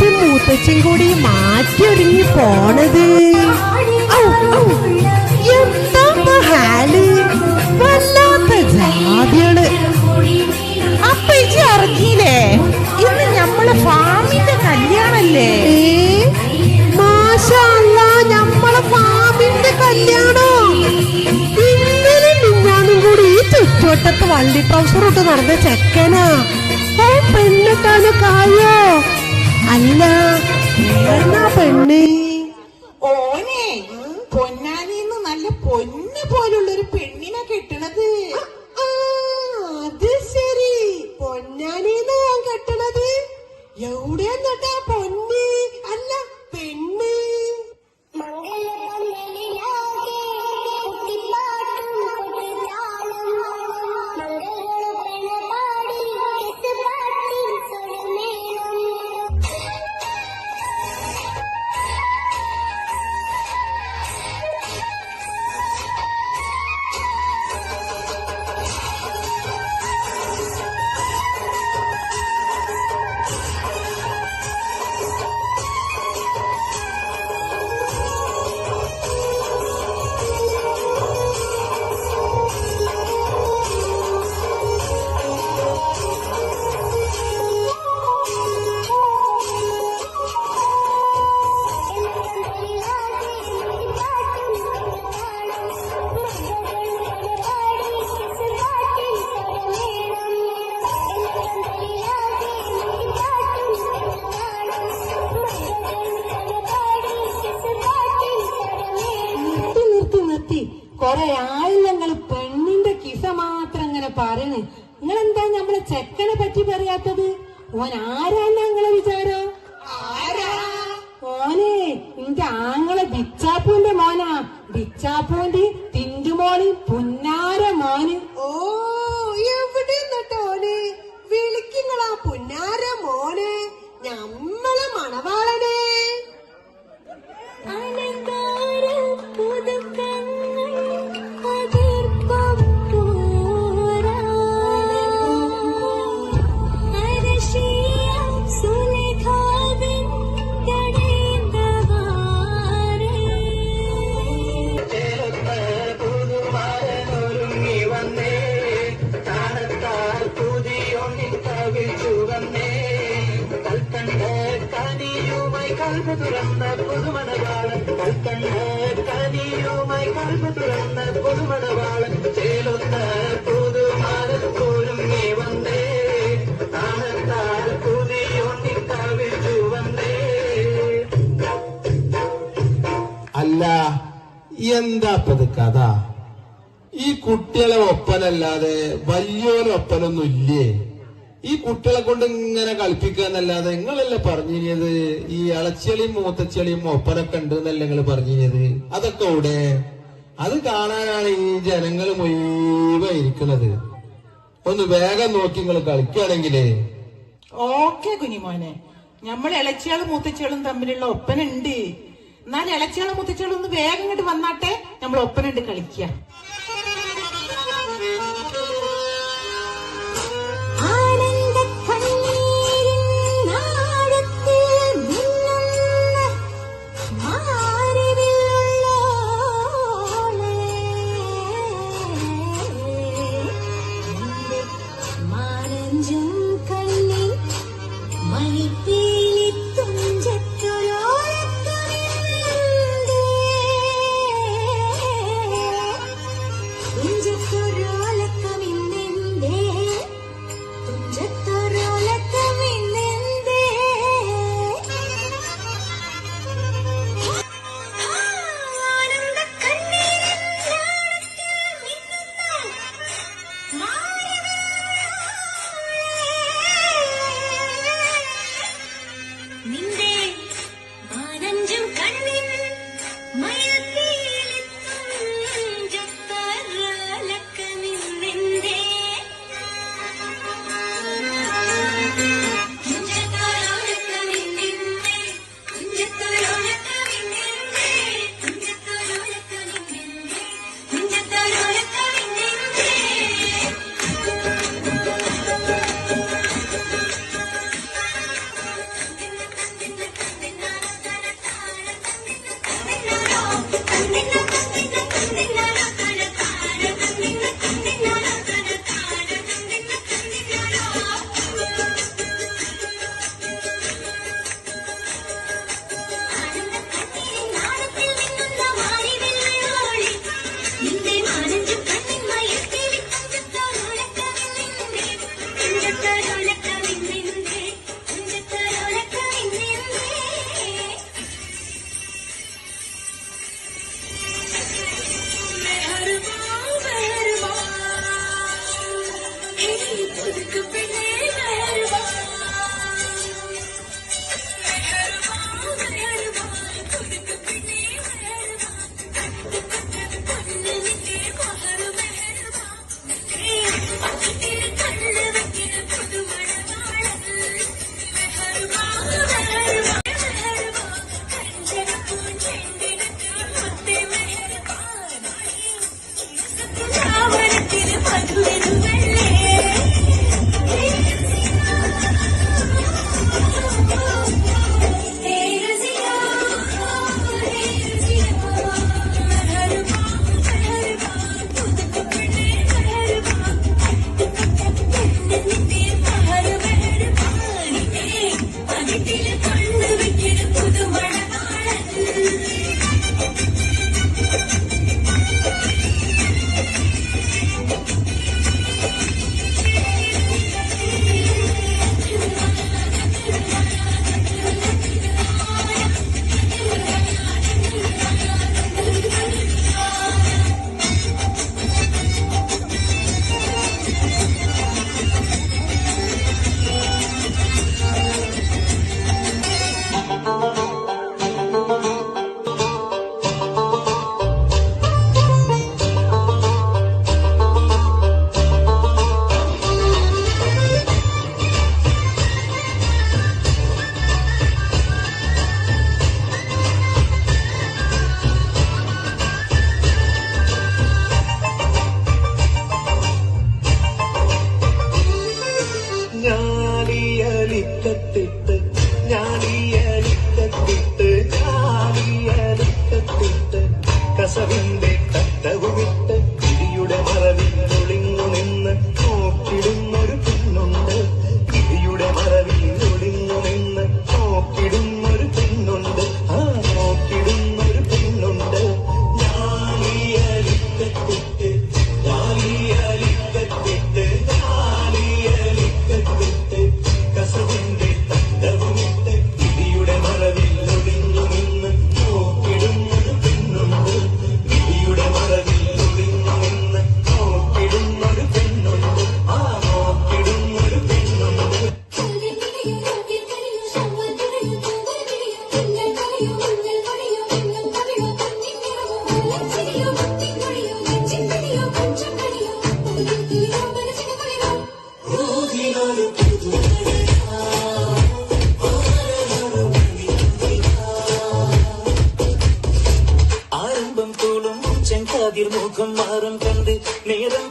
മൂത്തച്ഛൻ കൂടി മാറ്റി ഒരുങ്ങി പോണത്. എന്താ ഹാൽ? വല്ലാത്ത ജാതികൾ അപ്പൊ ഇജി അറിഞ്ഞില്ലേ ഇന്ന് നമ്മളെ ഫാമിന്റെ കല്യാണല്ലേ? മാഷാ അല്ലാ, ഞമ്മളെ ഫാമിന്റെ കല്യാണം? ഇന്നലെ മിഞ്ഞാന്നും കൂടി ഈ ചുറ്റുവട്ടത്ത് വള്ളി ട്രൗസർ ഇട്ട് നടന്ന ചെക്കനാ. പെണ്ണിട്ടാനൊക്കെ ആയോ അല്ല എന്നാ പെണ്ണ് പറയണ്? നിങ്ങൾ എന്താ നമ്മളെ ചെക്കനെ പറ്റി പറയാത്തത്? ഓൻ ആരാന്ന നിങ്ങളെ വിചാരം? ഓനെ നിന്റെ ആങ്ങളെ ബിച്ചാപ്പൂന്റെ മോനാ. ബിച്ചാപ്പൂന്റെ കൽപ്പ തുറന്ന പുതുമണവാളൻ. കൽക്കണ്ട കനിയുമായി കൽപ്പ് തുറന്ന പുതുമണവാളൻ. ചേലൊത്ത പുതുമരൻ നീ വന്നേ. താനത്താൽ പുതിയൊന്നിൻ കവിച്ചു വന്നേ. അല്ല എന്താ അപ്പത് കഥ? ഈ കുട്ടികളെ ഒപ്പനല്ലാതെ വലിയൊരു ഒപ്പനൊന്നും ഇല്ലേ? ഈ കുട്ടികളെ കൊണ്ട് ഇങ്ങനെ കളിപ്പിക്കുക എന്നല്ലാതെ നിങ്ങളല്ലേ പറഞ്ഞിരുന്നത്? ഈ ഇളച്ചിളിയും മൂത്തച്ചെളിയും ഒപ്പനൊക്കെ ഉണ്ട് എന്നല്ലേ നിങ്ങൾ പറഞ്ഞിരുന്നത്? അതൊക്കെ ഇവിടെ അത് കാണാനാണ് ഈ ജനങ്ങൾ മുഴുവൻ ഇരിക്കുന്നത്. ഒന്ന് വേഗം നോക്കി നിങ്ങൾ കളിക്കുകയാണെങ്കിലേ ഓക്കെ കുഞ്ഞിമോനെ. നമ്മൾ ഇളച്ചിയാളും മൂത്തച്ചിയാളും തമ്മിലുള്ള ഒപ്പന ഉണ്ട് എന്നാൽ ഇളച്ചിയാളും മൂത്തച്ചിയാളും ഒന്ന് വേഗം ഇങ്ങോട്ട് വന്നാട്ടെ. നമ്മൾ ഒപ്പന ഉണ്ട് കളിക്കുക. proyecto ஆரம்பம் தோளும் செங்காதிர் முகம் மாறும் கண்டு நேரம்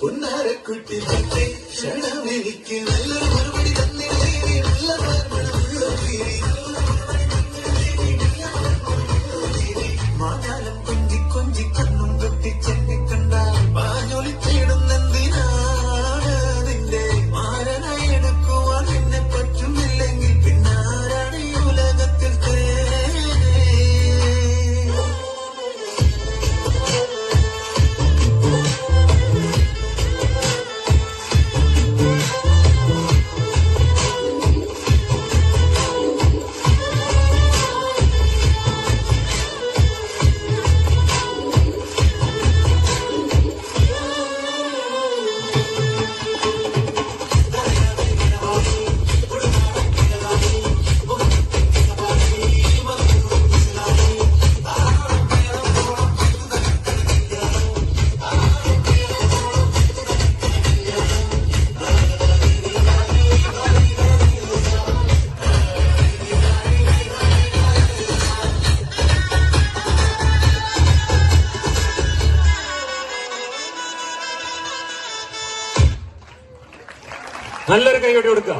பொன்னார குட்டி சனமெனிக்கு நல்ல மறுபடி നല്ലൊരു കൈയോടെ കൊടുക്കുക.